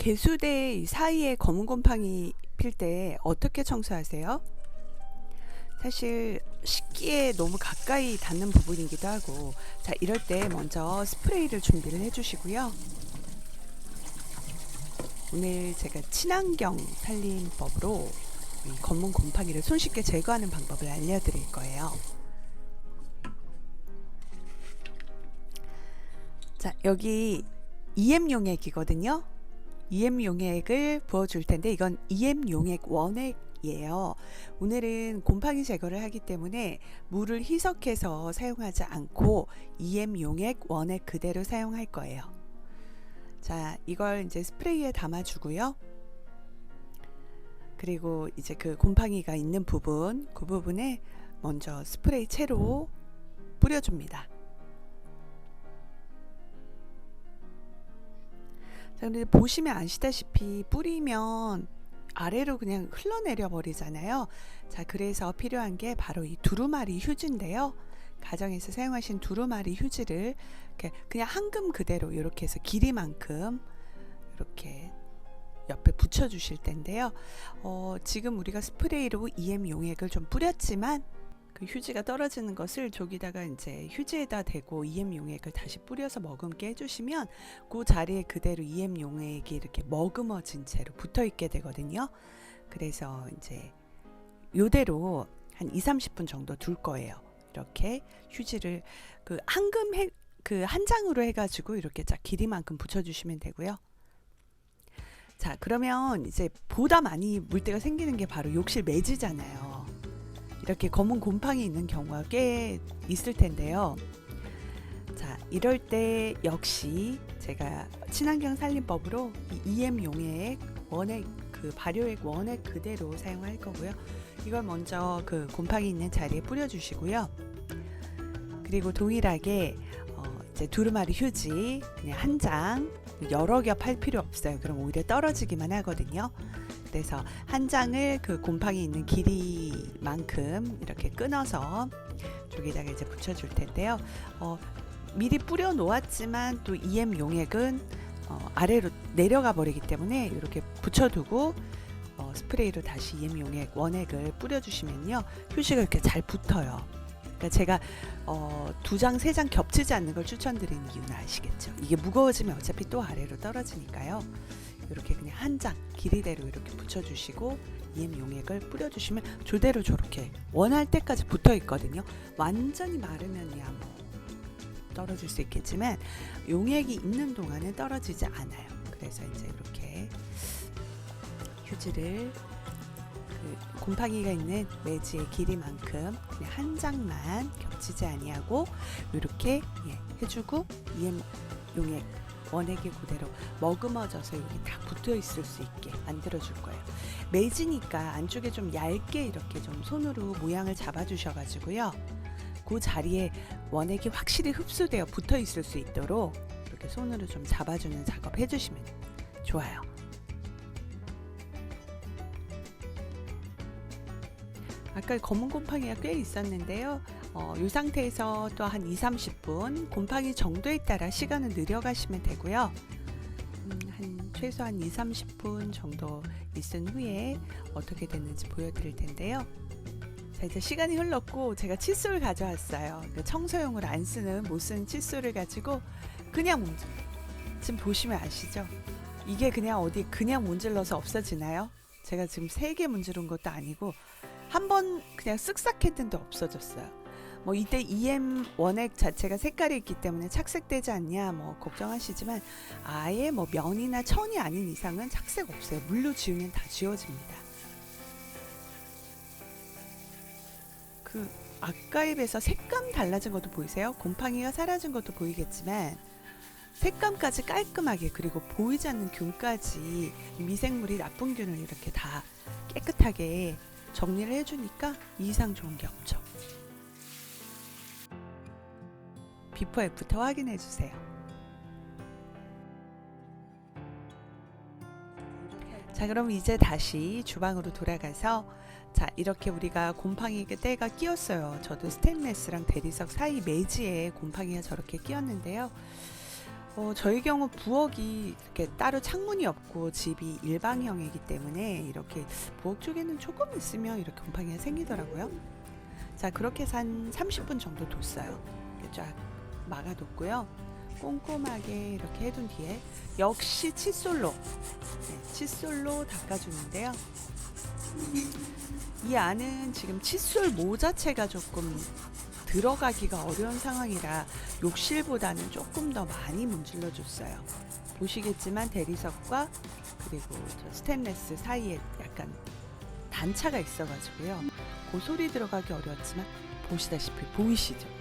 개수대 사이에 검은 곰팡이 필 때 어떻게 청소하세요? 사실 식기에 너무 가까이 닿는 부분이기도 하고 자 이럴 때 먼저 스프레이를 준비를 해주시고요. 오늘 제가 친환경 살림법으로 이 검은 곰팡이를 손쉽게 제거하는 방법을 알려드릴 거예요. 자 여기 EM 용액이거든요 EM 용액을 부어줄 텐데 이건 EM 용액 원액이에요. 오늘은 곰팡이 제거를 하기 때문에 물을 희석해서 사용하지 않고 EM 용액 원액 그대로 사용할 거예요. 자, 이걸 이제 스프레이에 담아주고요. 그리고 이제 그 곰팡이가 있는 부분, 그 부분에 먼저 스프레이 채로 뿌려줍니다. 자, 근데 보시면 아시다시피 뿌리면 아래로 그냥 흘러내려 버리잖아요. 자, 그래서 필요한 게 바로 이 두루마리 휴지인데요. 가정에서 사용하신 두루마리 휴지를 이렇게 그냥 한금 그대로 이렇게 해서 길이만큼 이렇게 옆에 붙여 주실 텐데요. 어, 지금 우리가 스프레이로 EM 용액을 좀 뿌렸지만 그 휴지가 떨어지는 것을 저기다가 이제 휴지에다 대고 EM 용액을 다시 뿌려서 머금게 해주시면 그 자리에 그대로 EM 용액이 이렇게 머금어진 채로 붙어 있게 되거든요. 그래서 이제 요대로 한 2, 30분 정도 둘 거예요. 이렇게 휴지를 그 한금 해, 그 한 장으로 해가지고 이렇게 쫙 길이만큼 붙여주시면 되고요. 자 그러면 이제 보다 많이 물때가 생기는 게 바로 욕실 매지잖아요. 이렇게 검은 곰팡이 있는 경우가 꽤 있을 텐데요. 자, 이럴 때 역시 제가 친환경 살림법으로 이 EM 용액 원액 그 발효액 원액 그대로 사용할 거고요. 이걸 먼저 그 곰팡이 있는 자리에 뿌려 주시고요. 그리고 동일하게 어 이제 두루마리 휴지 그냥 한 장 여러 겹 할 필요 없어요. 그럼 오히려 떨어지기만 하거든요. 그래서 한 장을 그 곰팡이 있는 길이만큼 이렇게 끊어서 저기다가 이제 붙여줄 텐데요. 어, 미리 뿌려 놓았지만 또 EM 용액은 어, 아래로 내려가 버리기 때문에 이렇게 붙여두고 어, 스프레이로 다시 EM 용액 원액을 뿌려주시면요 휴지가 이렇게 잘 붙어요. 그러니까 제가 어, 두 장, 세 장 겹치지 않는 걸 추천드리는 이유는 아시겠죠? 이게 무거워지면 어차피 또 아래로 떨어지니까요. 이렇게 그냥 한 장 길이대로 이렇게 붙여주시고 EM 용액을 뿌려주시면 조대로 저렇게 원할 때까지 붙어 있거든요. 완전히 마르면야 뭐 떨어질 수 있겠지만 용액이 있는 동안은 떨어지지 않아요. 그래서 이제 이렇게 휴지를 그 곰팡이가 있는 매지의 길이만큼 그냥 한 장만 겹치지 아니하고 이렇게 예, 해주고 EM 용액 원액이 그대로 머금어져서 여기 딱 붙어 있을 수 있게 만들어 줄 거예요. 매지니까 안쪽에 좀 얇게 이렇게 좀 손으로 모양을 잡아 주셔 가지고요. 그 자리에 원액이 확실히 흡수되어 붙어 있을 수 있도록 이렇게 손으로 좀 잡아주는 작업 해주시면 좋아요. 아까 검은 곰팡이가 꽤 있었는데요. 어, 이 상태에서 또 한 2, 30분 곰팡이 정도에 따라 시간을 늘려가시면 되고요. 음, 한 최소한 2, 30분 정도 있은 후에 어떻게 됐는지 보여드릴 텐데요. 자, 이제 시간이 흘렀고 제가 칫솔 가져왔어요. 그 청소용으로 안 쓰는 못 쓰는 칫솔을 가지고 그냥 문질. 지금 보시면 아시죠? 이게 그냥 어디 그냥 문질러서 없어지나요? 제가 지금 세 개 문지른 것도 아니고 한 번 그냥 쓱싹 했는데 없어졌어요. 뭐 이때 EM 원액 자체가 색깔이 있기 때문에 착색되지 않냐 뭐 걱정하시지만 아예 뭐 면이나 천이 아닌 이상은 착색 없어요. 물로 지우면 다 지워집니다. 그 아까에 비해서 색감 달라진 것도 보이세요? 곰팡이가 사라진 것도 보이겠지만 색감까지 깔끔하게 그리고 보이지 않는 균까지 미생물이 나쁜 균을 이렇게 다 깨끗하게 정리를 해주니까 이상 좋은 게 없죠. 비포 애프터 확인해 주세요. 자, 그럼 이제 다시 주방으로 돌아가서 자, 이렇게 우리가 곰팡이 때가 끼었어요. 저도 스테인레스랑 대리석 사이 매지에 곰팡이가 저렇게 끼었는데요. 어, 저희 경우 부엌이 이렇게 따로 창문이 없고 집이 일방형이기 때문에 이렇게 부엌 쪽에는 조금 있으면 이렇게 곰팡이가 생기더라고요. 자, 그렇게 한 30분 정도 뒀어요. 쫙 막아뒀고요. 꼼꼼하게 이렇게 해둔 뒤에 역시 칫솔로, 네, 칫솔로 닦아주는데요. 이 안은 지금 칫솔 모 자체가 조금 들어가기가 어려운 상황이라 욕실보다는 조금 더 많이 문질러 줬어요. 보시겠지만 대리석과 그리고 저 스테인레스 사이에 약간 단차가 있어가지고요. 그 소리 들어가기 어려웠지만 보시다시피 보이시죠?